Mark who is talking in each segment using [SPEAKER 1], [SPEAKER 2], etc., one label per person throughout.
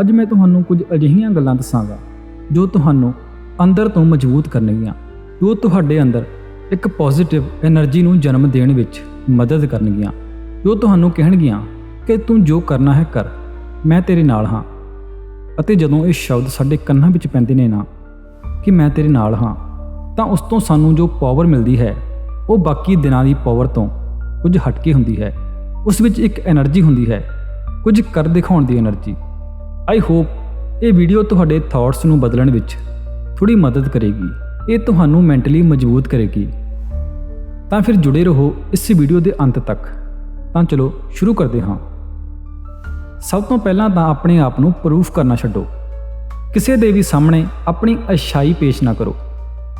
[SPEAKER 1] ਅੱਜ ਮੈਂ ਤੁਹਾਨੂੰ ਕੁਝ ਅਜਿਹੀਆਂ ਗੱਲਾਂ ਦੱਸਾਂਗਾ, ਜੋ ਤੁਹਾਨੂੰ ਅੰਦਰ ਤੋਂ ਮਜ਼ਬੂਤ ਕਰਨਗੀਆਂ, ਜੋ ਤੁਹਾਡੇ ਅੰਦਰ ਇੱਕ ਪੋਜ਼ਿਟਿਵ એનર્ਜੀ ਨੂੰ ਜਨਮ ਦੇਣ ਵਿੱਚ ਮਦਦ ਕਰਨਗੀਆਂ, ਜੋ ਤੁਹਾਨੂੰ ਕਹਿਣਗੀਆਂ ਕਿ ਤੂੰ ਜੋ ਕਰਨਾ ਹੈ ਕਰ, ਮੈਂ ਤੇਰੇ ਨਾਲ ਹਾਂ। ਅਤੇ ਜਦੋਂ ਇਹ ਸ਼ਬਦ ਸਾਡੇ ਕੰਨਾਂ ਵਿੱਚ ਪੈਂਦੇ ਨੇ ਨਾ, ਕਿ ਮੈਂ ਤੇਰੇ ਨਾਲ ਹਾਂ, ਤਾਂ ਉਸ ਤੋਂ ਸਾਨੂੰ ਜੋ ਪਾਵਰ ਮਿਲਦੀ ਹੈ, ਉਹ ਬਾਕੀ ਦਿਨਾਂ ਦੀ ਪਾਵਰ ਤੋਂ ਕੁਝ ਹਟਕੇ ਹੁੰਦੀ ਹੈ। ਉਸ ਵਿੱਚ ਇੱਕ એનર્ਜੀ ਹੁੰਦੀ ਹੈ, ਕੁਝ ਕਰ ਦਿਖਾਉਣ ਦੀ એનર્ਜੀ ਆਈ ਹੋਪ ਇਹ ਵੀਡੀਓ ਤੁਹਾਡੇ ਥਾਟਸ ਨੂੰ ਬਦਲਣ ਵਿੱਚ ਥੋੜੀ ਮਦਦ ਕਰੇਗੀ। ਇਹ ਤੁਹਾਨੂੰ ਮੈਂਟਲੀ ਮਜ਼ਬੂਤ ਕਰੇਗੀ। ਤਾਂ ਫਿਰ ਜੁੜੇ ਰਹੋ ਇਸ ਵੀਡੀਓ ਦੇ ਅੰਤ ਤੱਕ। ਤਾਂ ਚਲੋ ਸ਼ੁਰੂ ਕਰਦੇ ਹਾਂ। ਸਭ ਤੋਂ ਪਹਿਲਾਂ ਤਾਂ ਆਪਣੇ ਆਪ ਨੂੰ ਪ੍ਰੂਫ ਕਰਨਾ ਛੱਡੋ। ਕਿਸੇ ਦੇ ਵੀ ਸਾਹਮਣੇ ਆਪਣੀ ਅਛਾਈ ਪੇਸ਼ ਨਾ ਕਰੋ।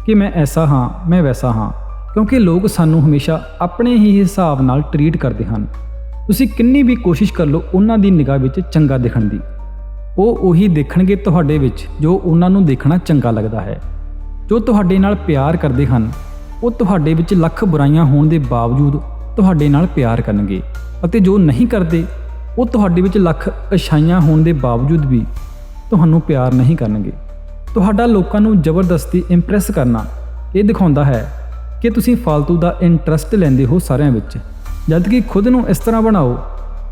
[SPEAKER 1] ਕਿ ਮੈਂ ਐਸਾ ਹਾਂ, ਮੈਂ ਵੈਸਾ ਹਾਂ। ਕਿਉਂਕਿ ਲੋਕ ਸਾਨੂੰ ਹਮੇਸ਼ਾ ਆਪਣੇ ਹੀ ਹਿਸਾਬ ਨਾਲ ਟਰੀਟ ਕਰਦੇ ਹਨ। ਤੁਸੀਂ ਕਿੰਨੀ ਵੀ ਕੋਸ਼ਿਸ਼ ਕਰ ਲਓ ਉਹਨਾਂ ਦੀ ਨਿਗਾਹ ਵਿੱਚ ਚੰਗਾ ਦਿਖਣ ਦੀ। ਉਹ ਉਹੀ ਦੇਖਣਗੇ ਤੁਹਾਡੇ ਵਿੱਚ ਜੋ ਉਹਨਾਂ ਨੂੰ ਦੇਖਣਾ ਚੰਗਾ ਲੱਗਦਾ ਹੈ। ਜੋ ਤੁਹਾਡੇ ਨਾਲ ਪਿਆਰ ਕਰਦੇ ਹਨ, ਉਹ ਤੁਹਾਡੇ ਵਿੱਚ ਲੱਖ ਬੁਰਾਈਆਂ ਹੋਣ ਦੇ ਬਾਵਜੂਦ ਤੁਹਾਡੇ ਨਾਲ ਪਿਆਰ ਕਰਨਗੇ ਅਤੇ ਜੋ ਨਹੀਂ ਕਰਦੇ, ਉਹ ਤੁਹਾਡੇ ਵਿੱਚ ਲੱਖ ਅਛਾਈਆਂ ਹੋਣ ਦੇ ਬਾਵਜੂਦ ਵੀ ਤੁਹਾਨੂੰ ਪਿਆਰ ਨਹੀਂ ਕਰਨਗੇ। ਤੁਹਾਡਾ ਲੋਕਾਂ ਨੂੰ ਜ਼ਬਰਦਸਤੀ ਇੰਪ੍ਰੈਸ ਕਰਨਾ ਇਹ ਦਿਖਾਉਂਦਾ ਹੈ ਕਿ ਤੁਸੀਂ ਫालतू ਦਾ ਇੰਟਰਸਟ ਲੈਂਦੇ ਹੋ ਸਾਰਿਆਂ ਵਿੱਚ, ਜਦਕਿ ਖੁਦ ਨੂੰ ਇਸ ਤਰ੍ਹਾਂ ਬਣਾਓ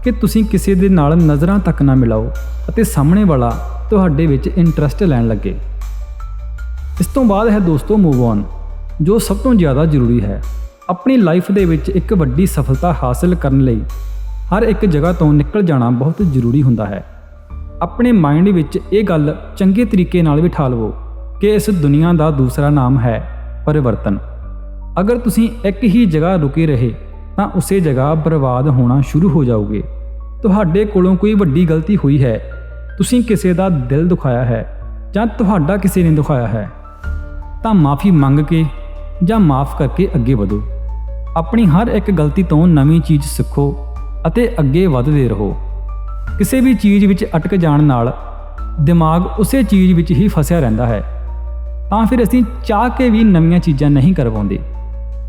[SPEAKER 1] ਕਿ ਤੁਸੀਂ ਕਿਸੇ ਦੇ ਨਾਲ ਨਜ਼ਰਾਂ ਤੱਕ ਨਾ ਮਿਲਾਓ ਅਤੇ ਸਾਹਮਣੇ ਵਾਲਾ ਤੁਹਾਡੇ ਵਿੱਚ ਇੰਟਰਸਟ ਲੈਣ ਲੱਗੇ। ਇਸ ਤੋਂ ਬਾਅਦ ਹੈ ਦੋਸਤੋ ਮੂਵ ਔਨ ਜੋ ਸਭ ਤੋਂ ਜ਼ਿਆਦਾ ਜ਼ਰੂਰੀ ਹੈ, ਆਪਣੀ ਲਾਈਫ ਦੇ ਵਿੱਚ ਇੱਕ ਵੱਡੀ ਸਫਲਤਾ ਹਾਸਲ ਕਰਨ ਲਈ ਹਰ ਇੱਕ ਜਗ੍ਹਾ ਤੋਂ ਨਿਕਲ ਜਾਣਾ ਬਹੁਤ ਜ਼ਰੂਰੀ ਹੁੰਦਾ ਹੈ। ਆਪਣੇ ਮਾਈਂਡ ਵਿੱਚ ਇਹ ਗੱਲ ਚੰਗੇ ਤਰੀਕੇ ਨਾਲ ਬਿਠਾ ਲਵੋ ਕਿ ਇਸ ਦੁਨੀਆ ਦਾ ਦੂਸਰਾ ਨਾਮ ਹੈ ਪਰਿਵਰਤਨ। ਅਗਰ ਤੁਸੀਂ ਇੱਕ ਹੀ ਜਗ੍ਹਾ ਰੁਕੇ ਰਹੇ ਤਾਂ ਉਸੇ ਜਗ੍ਹਾ ਬਰਬਾਦ ਹੋਣਾ ਸ਼ੁਰੂ ਹੋ ਜਾਓਗੇ। ਤੁਹਾਡੇ ਕੋਲੋਂ ਕੋਈ ਵੱਡੀ ਗਲਤੀ ਹੋਈ ਹੈ। ਤੁਸੀਂ ਕਿਸੇ ਦਾ ਦਿਲ ਦੁਖਾਇਆ ਹੈ ਜਾਂ ਤੁਹਾਡਾ ਕਿਸੇ ਨੇ ਦੁਖਾਇਆ ਹੈ। ਤਾਂ ਮਾਫੀ ਮੰਗ ਕੇ ਜਾਂ ਮਾਫ ਕਰਕੇ ਅੱਗੇ ਵਧੋ। ਆਪਣੀ ਹਰ ਇੱਕ ਗਲਤੀ ਤੋਂ ਨਵੀਂ ਚੀਜ਼ ਸਿੱਖੋ ਅਤੇ ਅੱਗੇ ਵਧਦੇ ਰਹੋ। ਕਿਸੇ ਵੀ ਚੀਜ਼ ਵਿੱਚ ਅਟਕ ਜਾਣ ਨਾਲ ਦਿਮਾਗ ਉਸੇ ਚੀਜ਼ ਵਿੱਚ ਹੀ ਫਸਿਆ ਰਹਿੰਦਾ ਹੈ। ਤਾਂ ਫਿਰ ਅਸੀਂ ਚਾਹ ਕੇ ਵੀ ਨਵੀਆਂ ਚੀਜ਼ਾਂ ਨਹੀਂ ਕਰਵਾਉਂਦੇ।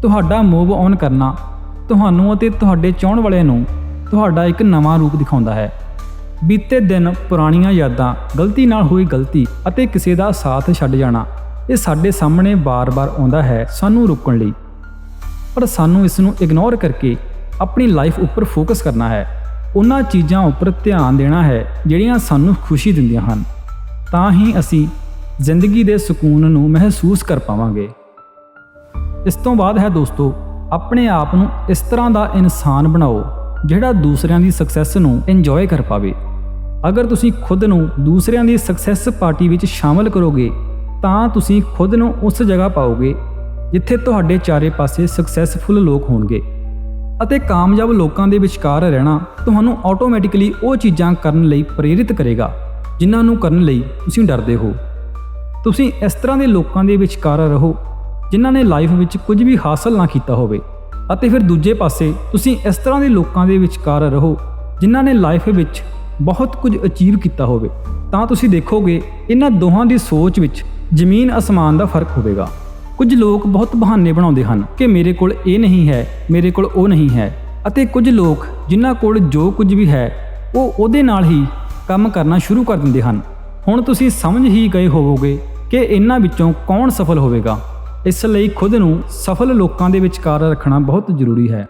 [SPEAKER 1] ਤੁਹਾਡਾ ਮੂਵ ਔਨ ਕਰਨਾ ਤੁਹਾਨੂੰ ਅਤੇ ਤੁਹਾਡੇ ਚਾਹਣ ਵਾਲਿਆਂ ਨੂੰ ਤੁਹਾਡਾ ਇੱਕ ਨਵਾਂ ਰੂਪ ਦਿਖਾਉਂਦਾ ਹੈ। ਬੀਤੇ ਦਿਨ ਪੁਰਾਣੀਆਂ ਯਾਦਾਂ, ਗਲਤੀ ਨਾਲ ਹੋਈ ਗਲਤੀ ਅਤੇ ਕਿਸੇ ਦਾ ਸਾਥ ਛੱਡ ਜਾਣਾ, ਇਹ ਸਾਡੇ ਸਾਹਮਣੇ ਬਾਰ-ਬਾਰ ਆਉਂਦਾ ਹੈ ਸਾਨੂੰ ਰੋਕਣ ਲਈ। ਪਰ ਸਾਨੂੰ ਇਸ ਨੂੰ ਇਗਨੋਰ ਕਰਕੇ ਆਪਣੀ ਲਾਈਫ ਉੱਪਰ ਫੋਕਸ ਕਰਨਾ ਹੈ। ਉਹਨਾਂ ਚੀਜ਼ਾਂ ਉੱਪਰ ਧਿਆਨ ਦੇਣਾ ਹੈ, ਜਿਹੜੀਆਂ ਸਾਨੂੰ ਖੁਸ਼ੀ ਦਿੰਦੀਆਂ ਹਨ। ਤਾਂ ਹੀ ਅਸੀਂ ਜ਼ਿੰਦਗੀ ਦੇ ਸਕੂਨ ਨੂੰ ਮਹਿਸੂਸ ਕਰ ਪਾਵਾਂਗੇ। ਇਸ ਤੋਂ ਬਾਅਦ ਹੈ ਦੋਸਤੋ ਆਪਣੇ ਆਪ ਨੂੰ ਇਸ ਤਰ੍ਹਾਂ ਦਾ ਇਨਸਾਨ ਬਣਾਓ, ਜਿਹੜਾ ਦੂਸਰਿਆਂ ਦੀ ਸਕਸੈਸ ਨੂੰ ਇੰਜੋਏ ਕਰ ਪਾਵੇ। ਅਗਰ ਤੁਸੀਂ ਖੁਦ ਨੂੰ ਦੂਸਰਿਆਂ ਦੀ ਸਕਸੈਸ ਪਾਰਟੀ ਵਿੱਚ ਸ਼ਾਮਲ ਕਰੋਗੇ, ਤਾਂ ਤੁਸੀਂ ਖੁਦ ਨੂੰ ਉਸ ਜਗ੍ਹਾ ਪਾਓਗੇ, ਜਿੱਥੇ ਤੁਹਾਡੇ ਚਾਰੇ ਪਾਸੇ ਸਕਸੈਸਫੁਲ ਲੋਕ ਹੋਣਗੇ। ਅਤੇ ਕਾਮਯਾਬ ਲੋਕਾਂ ਦੇ ਵਿਚਕਾਰ ਰਹਿਣਾ ਤੁਹਾਨੂੰ ਆਟੋਮੈਟਿਕਲੀ ਉਹ ਚੀਜ਼ਾਂ ਕਰਨ ਲਈ ਪ੍ਰੇਰਿਤ ਕਰੇਗਾ, ਜਿਨ੍ਹਾਂ ਨੂੰ ਕਰਨ ਲਈ ਤੁਸੀਂ ਡਰਦੇ ਹੋ। ਤੁਸੀਂ ਇਸ ਤਰ੍ਹਾਂ ਦੇ ਲੋਕਾਂ ਦੇ ਵਿਚਕਾਰ ਰਹੋ ਜਿਨ੍ਹਾਂ ਨੇ ਲਾਈਫ ਵਿੱਚ ਕੁਝ ਵੀ ਹਾਸਲ ਨਾ ਕੀਤਾ ਹੋਵੇ। ਅਤੇ ਫਿਰ ਦੂਜੇ ਪਾਸੇ, ਤੁਸੀਂ ਇਸ ਤਰ੍ਹਾਂ ਦੇ ਲੋਕਾਂ ਦੇ ਵਿਚਕਾਰ ਰਹੋ, ਜਿਨ੍ਹਾਂ ਨੇ ਲਾਈਫ ਵਿੱਚ ਬਹੁਤ ਕੁਝ ਅਚੀਵ ਕੀਤਾ ਹੋਵੇ। ਤਾਂ ਤੁਸੀਂ ਦੇਖੋਗੇ ਇਹਨਾਂ ਦੋਹਾਂ ਦੀ ਸੋਚ ਵਿੱਚ ਜ਼ਮੀਨ ਅਸਮਾਨ ਦਾ ਫ਼ਰਕ ਹੋਵੇਗਾ। ਕੁਝ ਲੋਕ ਬਹੁਤ ਬਹਾਨੇ ਬਣਾਉਂਦੇ ਹਨ ਕਿ ਮੇਰੇ ਕੋਲ ਇਹ ਨਹੀਂ ਹੈ, ਮੇਰੇ ਕੋਲ ਉਹ ਨਹੀਂ ਹੈ। ਅਤੇ ਕੁਝ ਲੋਕ ਜਿਨ੍ਹਾਂ ਕੋਲ ਜੋ ਕੁਝ ਵੀ ਹੈ, ਉਹ ਉਹਦੇ ਨਾਲ ਹੀ ਕੰਮ ਕਰਨਾ ਸ਼ੁਰੂ ਕਰ ਦਿੰਦੇ ਹਨ। ਹੁਣ ਤੁਸੀਂ ਸਮਝ ਹੀ ਗਏ ਹੋਵੋਗੇ ਕਿ ਇਹਨਾਂ ਵਿੱਚੋਂ ਕੌਣ ਸਫਲ ਹੋਵੇਗਾ। ਇਸ ਲਈ ਖੁਦ ਨੂੰ ਸਫਲ ਲੋਕਾਂ ਦੇ ਵਿਚਕਾਰ ਰੱਖਣਾ ਬਹੁਤ ਜ਼ਰੂਰੀ ਹੈ।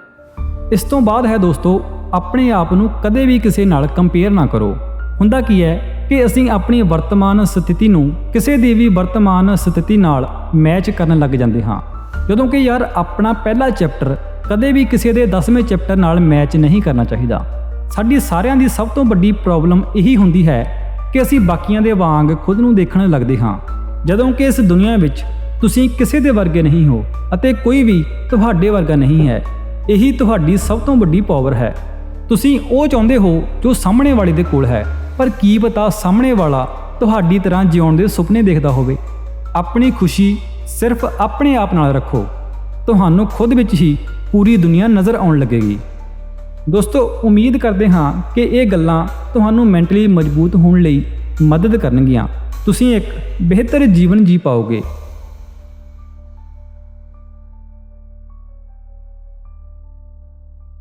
[SPEAKER 1] ਇਸ ਤੋਂ ਬਾਅਦ ਹੈ ਦੋਸਤੋ, ਆਪਣੇ ਆਪ ਨੂੰ ਕਦੇ ਵੀ ਕਿਸੇ ਨਾਲ ਕੰਪੇਅਰ ਨਾ ਕਰੋ। ਹੁੰਦਾ ਕੀ ਹੈ ਕਿ ਅਸੀਂ ਆਪਣੀ ਵਰਤਮਾਨ ਸਥਿਤੀ ਨੂੰ ਕਿਸੇ ਦੀ ਵੀ ਵਰਤਮਾਨ ਸਥਿਤੀ ਨਾਲ ਮੈਚ ਕਰਨ ਲੱਗ ਜਾਂਦੇ ਹਾਂ। ਜਦੋਂ ਕਿ ਯਾਰ, ਆਪਣਾ ਪਹਿਲਾ ਚੈਪਟਰ ਕਦੇ ਵੀ ਕਿਸੇ ਦੇ 10ਵੇਂ ਚੈਪਟਰ ਨਾਲ ਮੈਚ ਨਹੀਂ ਕਰਨਾ ਚਾਹੀਦਾ। ਸਾਡੀ ਸਾਰਿਆਂ ਦੀ ਸਭ ਤੋਂ ਵੱਡੀ ਪ੍ਰੋਬਲਮ ਇਹੀ ਹੁੰਦੀ ਹੈ ਕਿ ਅਸੀਂ ਬਾਕੀਆਂ ਦੇ ਵਾਂਗ ਖੁਦ ਨੂੰ ਦੇਖਣ ਲੱਗਦੇ ਹਾਂ। ਜਦੋਂ ਕਿ ਇਸ ਦੁਨੀਆ ਵਿੱਚ ਤੁਸੀਂ ਕਿਸੇ ਦੇ ਵਰਗੇ ਨਹੀਂ ਹੋ ਅਤੇ ਕੋਈ ਵੀ ਤੁਹਾਡੇ ਵਰਗਾ ਨਹੀਂ ਹੈ। ਇਹੀ ਤੁਹਾਡੀ ਸਭ ਤੋਂ ਵੱਡੀ ਪਾਵਰ ਹੈ। ਤੁਸੀਂ ਉਹ ਚਾਹੁੰਦੇ ਹੋ ਜੋ ਸਾਹਮਣੇ ਵਾਲੇ ਦੇ ਕੋਲ ਹੈ, ਪਰ ਕੀ ਪਤਾ ਸਾਹਮਣੇ ਵਾਲਾ ਤੁਹਾਡੀ ਤਰ੍ਹਾਂ ਜਿਉਣ ਦੇ ਸੁਪਨੇ ਦੇਖਦਾ ਹੋਵੇ। ਆਪਣੀ ਖੁਸ਼ੀ ਸਿਰਫ ਆਪਣੇ ਆਪ ਨਾਲ ਰੱਖੋ। ਤੁਹਾਨੂੰ ਖੁਦ ਵਿੱਚ ਹੀ ਪੂਰੀ ਦੁਨੀਆ ਨਜ਼ਰ ਆਉਣ ਲੱਗੇਗੀ। ਦੋਸਤੋ, ਉਮੀਦ ਕਰਦੇ ਹਾਂ ਕਿ ਇਹ ਗੱਲਾਂ ਤੁਹਾਨੂੰ ਮੈਂਟਲੀ ਮਜ਼ਬੂਤ ਹੋਣ ਲਈ ਮਦਦ ਕਰਨਗੀਆਂ। ਤੁਸੀਂ ਇੱਕ ਬਿਹਤਰ ਜੀਵਨ ਜੀ ਪਾਓਗੇ।